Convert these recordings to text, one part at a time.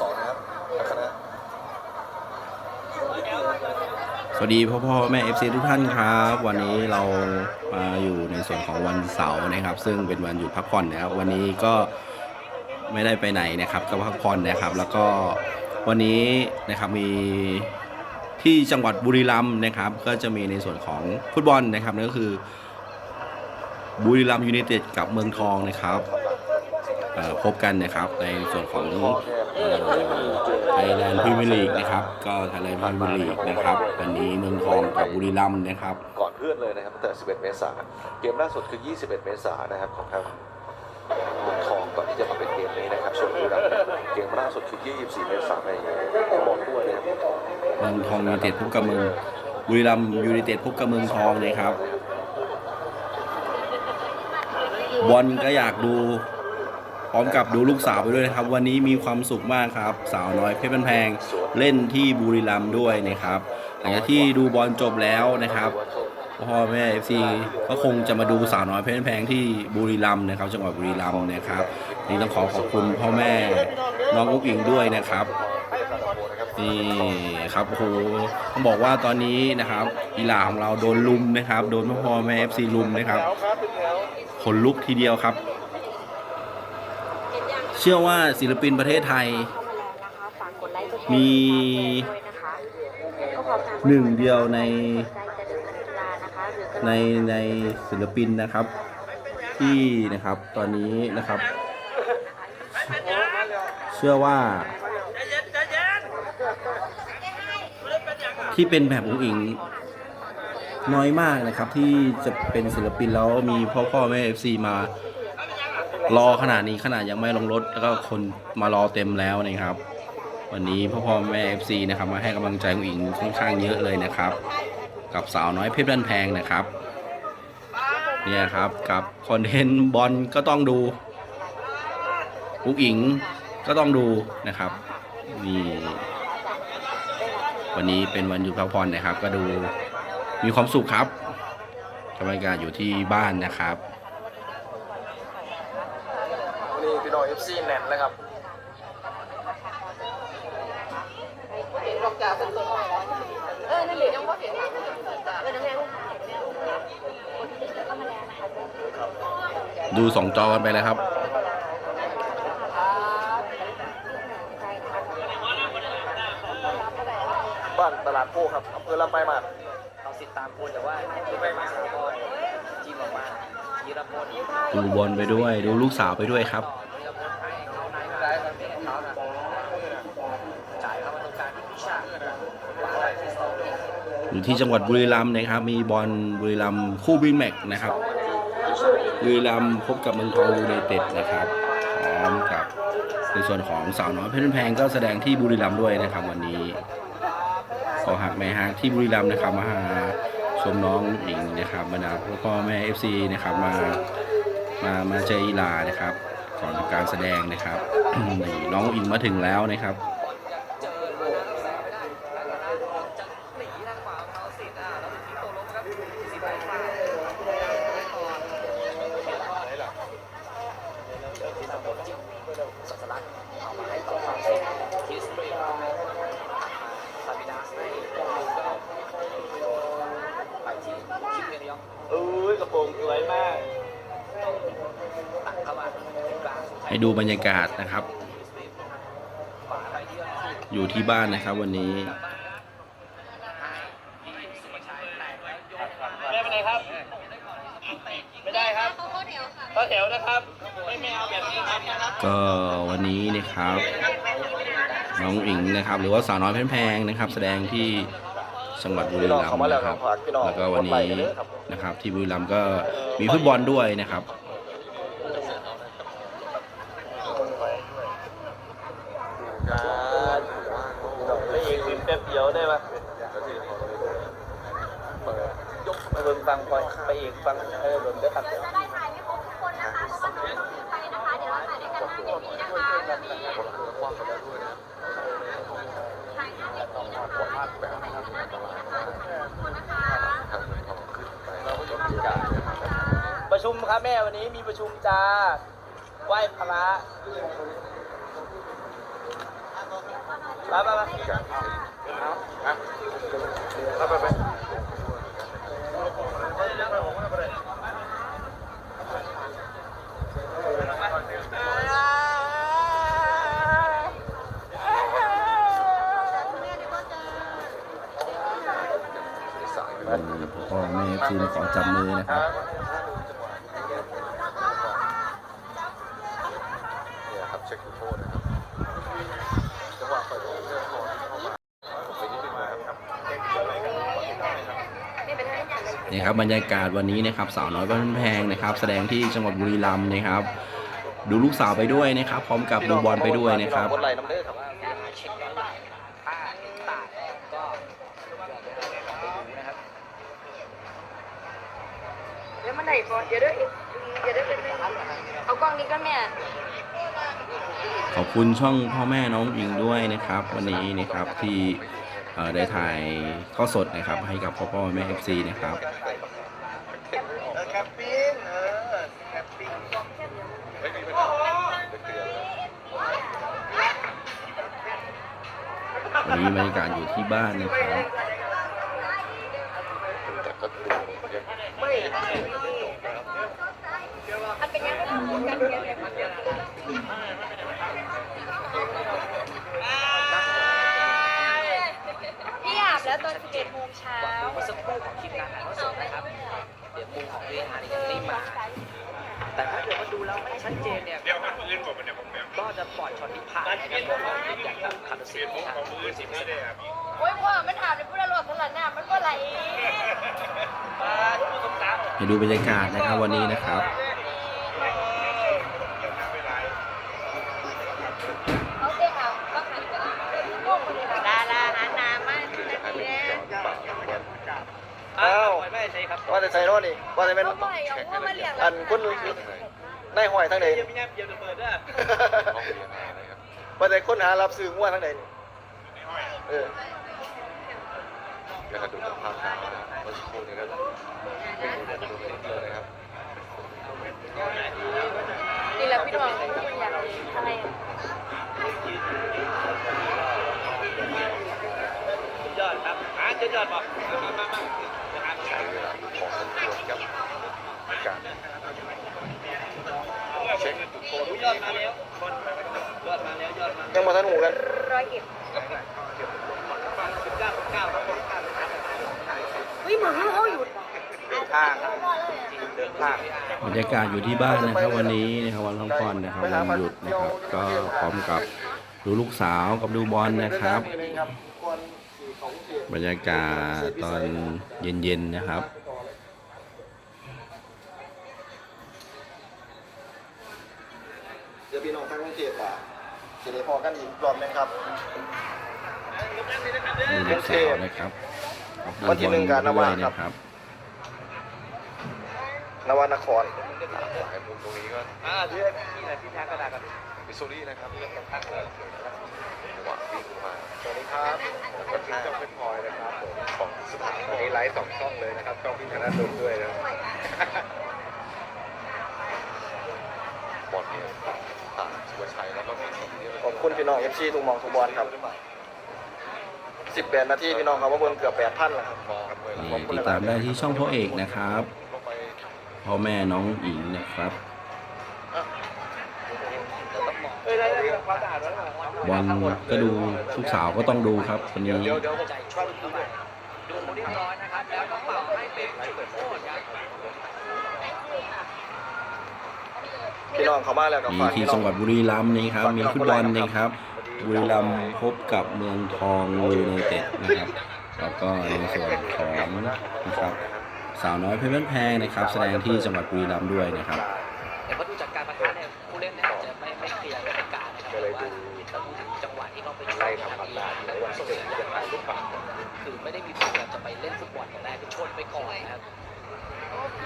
สองนะครับคณะสวัสดีพ่อพ่อแม่ FC ทุกท่านครับ วันนี้เรามาอยู่ในส่วนของวันเสาร์นะครับ ซึ่งเป็นวันหยุดพักผ่อนนะครับวันนี้ก็ไม่ได้ไปไหนนะครับ ก็พักผ่อนนะครับ แล้วก็วันนี้นะครับมีที่จังหวัดบุรีรัมย์นะครับ ก็จะมีในส่วนของฟุตบอลนะครับนั่นก็คือบุรีรัมย์ยูไนเต็ดกับเมืองทองนะครับ พบกันนะครับในส่วนของไทยแลนด์พรีเมียร์ลีกนะครับ ก็ไทยแลนด์พรีเมียร์ลีกนะครับวันนี้เมืองทองกับบุรีรัมย์นะครับ ก่อนเพื่อนเลยนะครับตั้งแต่ 11 เมษายนเกมล่าสุดคือ 21 เมษายนนะครับของทางเมืองทองก่อนที่จะมาเป็นเกมนี้นะครับส่วนบุรีรัมย์เกมล่าสุดคือ 24 เมษายนในบอลถ้วยนะครับเมืองทองยูไนเต็ดพบกับเมืองบุรีรัมย์ยูไนเต็ดพบกับเมืองทองนะครับบอลก็อยากดูพ ร้อมกับดูลูกสาวไปด้วยนะครับ วันนี้มีความสุขมากครับ สาวน้อยเพชรบันแพงเล่นที่บุรีรัมย์ด้วยนะครับหลังจากที่ดูบอลจบแล้วนะครับพ่อแม่ FC ก็คงจะมาดูสาวน้อยเพชรแพงที่บุรีรัมย์นะครับจังหวัดบุรีรัมย์นะครับนี่ต้องขอขอบคุณพ่อแม่น้องอุ๊กอิงด้วยนะครับนี่ครับโอ้โหต้องบอกว่าตอนนี้นะครับกีฬาของเราโดนลุมนะครับ โดนพ่อพ่เอแม่ FC ลุมนะครับขนลุกทีเดียวครับ ชื่อว่าศิลปินประเทศไทย มีหนึ่งเดียวในในในศิลปินนะครับ ที่นะครับตอนนี้นะครับ เชื่อว่า ที่เป็นแบบอุ๋งอิงน้อยมากนะครับ ที่จะเป็นศิลปินแล้วมีพ่อพ่อแม่เอฟซีมา รอขนาดนี้ขนาดยังไม่ลงรถแล้วก็คนมารอเต็มแล้วนะครับ วันนี้พ่อพ่อแม่เอฟซีนะครับมาให้กำลังใจอุ๋งอิงค่อนข้างเยอะเลยนะครับ กับสาวน้อยเพชรบ้านแพงนะครับเนี่ยครับกับคอนเทนต์บอลก็ต้องดูอุ๋งอิงก็ต้องดูนะครับนี่วันนี้เป็นวันหยุดพักผ่อนนะครับ ก็ดูมีความสุขครับบรรยากาศอยู่ที่บ้านนะครับ วั นนี้พี่น้อง FC แน่นเลยครับเออนั่นเหลือยังว่าเห็นเออน้ำแดงดูสองจอกันไปเลยครับบ้านตลาดโพครับอำเภอลำปลายมาศเราสิทธิ์ตามคนแต่ว่าที่ไปมาสามคนจีนออกมายีรพลดูบอลไปด้วย ดูลูกสาวไปด้วยครับ ยีรพลให้เขาไหนก็ได้ครับที่เขาน่ะจ่ายเข้ามาตรงกลางที่พิชาขวาได้ที่สอง อยู่ที่จังหวัดบุรีรัมย์นะครับ มีบอลบุรีรัมย์คู่บินแม็กนะครับ บุรีรัมย์พบกับเมืองทองยูไนเต็ดนะครับพร้อมกับในส่วนของสาวน้อยเพชรแพงก็แสดงที่บุรีรัมย์ด้วยนะครับ วันนี้ขอหักแม่ฮักที่บุรีรัมย์นะครับมาหาชมน้องหญิงนะครับบรรดาพ่อพ่อแม่เอฟซีนะครับมามามาเจออีลานะครับ ก่อนการแสดงนะครับน้องอิงมาถึงแล้วนะครับ เจอโบกแซงไม่ได้จะหนีทางขวาของเขาสิทธิ์อะแล้วถึงที่ตกลงครับสิทธิ์ไปขวาสัสลักเอามาให้ต่อฝั่งสิทธิ์คิสปรีซาบิดาสให้ไปที่คิมเกลียง เอ้ยกระโปรงสวยมาก ตักเข้ามาถึงกลาง ให้ดูบรรยากาศนะครับขวาไปที่อยู่ที่บ้านนะครับวันนี้ไม่เป็นไรครับ ไม่ได้ครับข้อแถวนะครับ ไม่ไม่เอาแบบนี้ครับ ก็วันนี้นะครับ น้องอิงนะครับ หรือว่าสาวน้อยเพชรแพงนะครับ แสดงที่จังหวัดบุรีรัมย์นะครับ แล้วก็วันนี้นะครับ ที่บุรีรัมย์ก็มีฟุตบอลด้วยนะครับ ไปอีกนิด แป๊บเดียวได้ปะยกไปเบิ่งฟังคอยไปอีกฟังเออเบิ่งได้ครับจะได้ถ่ายไม่ครบทุกคนนะคะเพราะว่าน้องๆไปนะคะ เดี๋ยวเราถ่ายด้วยกันหน้าเวทีนะคะจะมีถ่ายหน้าเวทีนะคะคนนะคะประชุมครับแม่วันนี้มีประชุมจ้าไหว้พระการเอา ไปไปสายไปอืมพ่อแม่เอฟซีมขอจับมือนะครับเนี่ยครับเช็คจุดโทษนะครับจังหวะเปิดโเสื้อคอที่เข้ามาไปนิดนึงนะครับ นี่ครับบรรยากาศวันนี้นะครับสาวน้อยบ้านแพงนะครับ แสดงที่จังหวัดบุรีรัมย์นะครับ ดูลูกสาวไปด้วยนะครับ พร้อมกับดูบอลไปด้วยนะครับคนไหลน้ำเด้อครับว่าเช็คย้อนหลังถ้าเห็นต่างก็ไปดูนะครับเดี๋ยวมันไหนก่อนเดี๋ยวเด้อเดี๋ยวเด้อเป็นเอากล้องนี้ก็แม่ขอบคุณช่องพ่อแม่น้องอิงด้วยนะครับ วันนี้นะครับที่เอ่อ ได้ถ่ายข้อสดนะครับ ให้กับพ่อพ่อแม่เอฟซีนะครับแคปปิ้งเออแคปปิ้งไม่มีปัญหาวันนี้บรรยากาศอยู่ที่บ้านนะครับแต่ก็ดูยังไม่ อยช็อตที่ผ่านนะครับเพราะว่าอยากจะขัดสีนะครับของมือสิไม่ได้ครับโอ้ยพ่อมันอาบในพุทธโลกสลัดน้ำมันก็ไหลมาดูตรงกลางให้ดูบรรยากาศนะครับวันนี้นะครับ เขาเตะเอาก็หันไปพวกคนเดียวดาราหานามาทีนี้อ้าวไม่ใช่ครับว่าจะใส่โน่นนี่ว่าจะเป็นเขาปล่อยเอาพวกมาเลี้ยงอันคุณนายห้อยทั้งใดเยี่ยมเยี่ยมเยี่ยมระเบิดด้วย ว่าจะค้นหารับซื้องัวทั้งใดนี่เออก็ดูจากภาพข่าวนะครับเมื่อสักครู่นี้ก็เป็นดูจากดูเลยนะครับนี่แหละพี่น้องคุณอยากอะไรยอดครับอะจะยอดบอกมามามา ใช้เวลาอยู่พอสมควรครับการเช็คจุดโทษ ยอดมาแล้วยอดมาแล้วยอดมา ยังมาทันหูกัน ร้อยเก็บ สิบเก้าเก้าครับ เฮ้ยเหมือนเขาอยู่ เดินทางเดินทาง บรรยากาศอยู่ที่บ้านนะครับ วันนี้นะครับวันพักผ่อนนะครับวันหยุดนะครับ ก็พร้อมกับดูลูกสาวกับดูบอลนะครับ บรรยากาศตอนเย็นๆนะครับเดี๋ยวพี่น้องทางกรุงเทพอะจะได้พอกันอีกรอบหนึงครับดูลูกสาวนะครับกับดูบอลวันที่หนึ่งการนด้วาวยครับ นะครับนวนครหลายมุมตรงนี้ก็อ่าที่นี่แหละที่แท้กระดาษกันมิสซูรีนะครับจังหวะวิ่งมาสวัสดีครับแล้วก็ท่าเป็นพลอยนะครับผมของสถานวันนี้ไลฟ์สองช่องเลยนะครับช่องพี่ธนาดลด้วยนะบอลเนี่ยผ่านสุวชัยแล้วก็มีทีมที่ขอบคุณพี่น้องเอฟซีทุกหมองทุกบอลครับ18นาทีพี่น้องครับว่าเบิ่งเกือบ8,000แล้วครับมองกันเวลานี่ติดตามได้ที่ช่องพ่อเอกนะครับลงไป พ่อแม่น้องอิงนะครับเอ้ยได้ได้ความสะอาดแล้วบอลก็ดูลูกสาวก็ต้องดูครับวันนี้เดี๋ยวเดี๋ยวผมใจช่วยเข้าไปดูเรียบร้อยนะครับแล้วก็เป่าให้เป็นจุดโทษครับพี่น้องเข้ามาแล้วก็มีฝากที่พี่น้จัองงหวัดบุรีรัมย์นี่ครับ มีฟุตบอลนะครับ บุรีรัมย์พบกับเมืองทองยูไนเต็ดนะครับ แล้วก็ในส่วนของนะครับ สาวน้อยเพชรบ้านแพงนะครับ แสดงที่จังหวัดบุรีรัมย์ด้วยนะครับแต่ว่าดูจากการประทะเนี่ยผู้เล่นเนี่ยอาจจะไม่ไม่เคลียร์ไม่เป็นการนะครับแต่ว่าถ้าพูดถึงจังหวะที่เขาไปช่วยทำทีหรือว่าส่งสัญญาณคือไม่ได้มีพยายามจะไปเล่นฟุตบอลแต่แรกคือชนไปก่อนนะครับ โอเค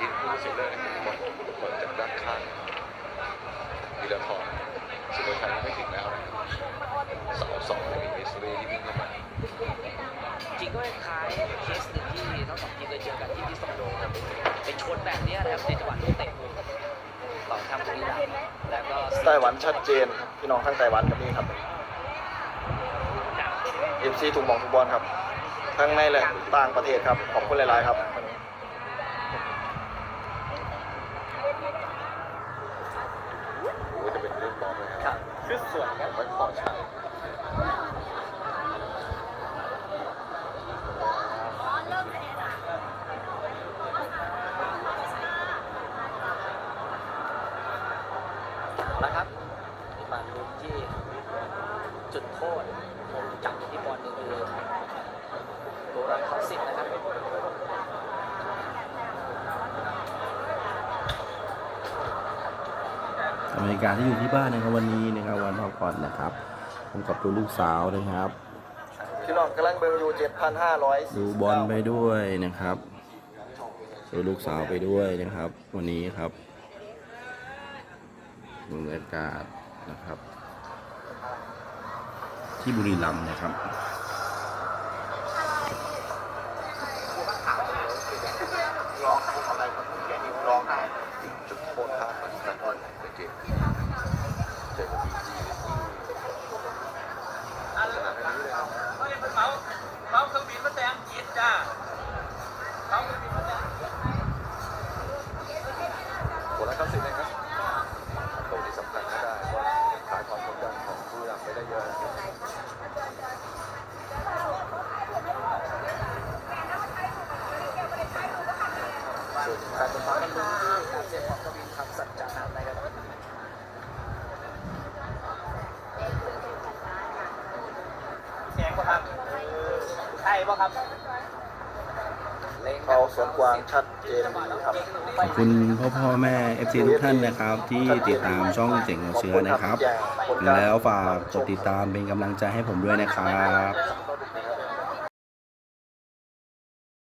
ยิงผู้สิเลยบอลบอลจากด้านข้างธีรทรสุวชัยไม่ถึงแล้วนะเสาสองมีมิสซูรีที่วิ่งเข้ามา จริงก็ค ล้ายเคสหนึ่งที่ทั้งสองทีมเคยเจอกันที่ที่สโมโดครับเป็นชนแบบเนี้ยนะครับในจังหวะลูกเตะมุมของทางบุรีรัมย์แล้วก็ไต้หวันชัดเจนพี่น้องทั้งไต้หวันกับนี่ครับเอฟซีถูกมองทุกบอลครับ ทั้งในและต่างประเทศครับ ขอบคุณหลาย ๆ ครับ หรือว่าจะเป็นเรื่องบอลนะค ค รั รั บบ คือส่วน ผมไม่ขอใช้ นะครับมาดูที่จุดโทษผมจับที่บอลนี่คือโบราณคอสิต นะครับอเมริกาที่อยู่ที่บ้านนะครับวันนี้นะครับวันพักผ่อนนะครับผมกับตัวลูกสาวนะครับพี่น้องกำลังเบิ่งอยู่7,500ดูบอลไปด้วยนะครับดูลูกสาวไปด้วยนะครับ วันนี้ครับบรรยากาศนะครับ ที่บุรีรัมย์นะครับ เกมเจอกับบีจีที่สนามแห่งนี้เลยครับเมาเมาเครื่องบินมาแต่งจิตจ้าเมาเครื่องบิน ป่ะครับ ใช่ป่ะครับเขาสวนกวางชัดเจนดีครับ ขอบคุณพ่อพ่อแม่ FC ทุกท่านนะครับ ที่ติดตามช่องเจ๋งหัวเชื้อนะครับ แล้วฝากกดติดตามเป็นกำลังใจให้ผมด้วยนะครับข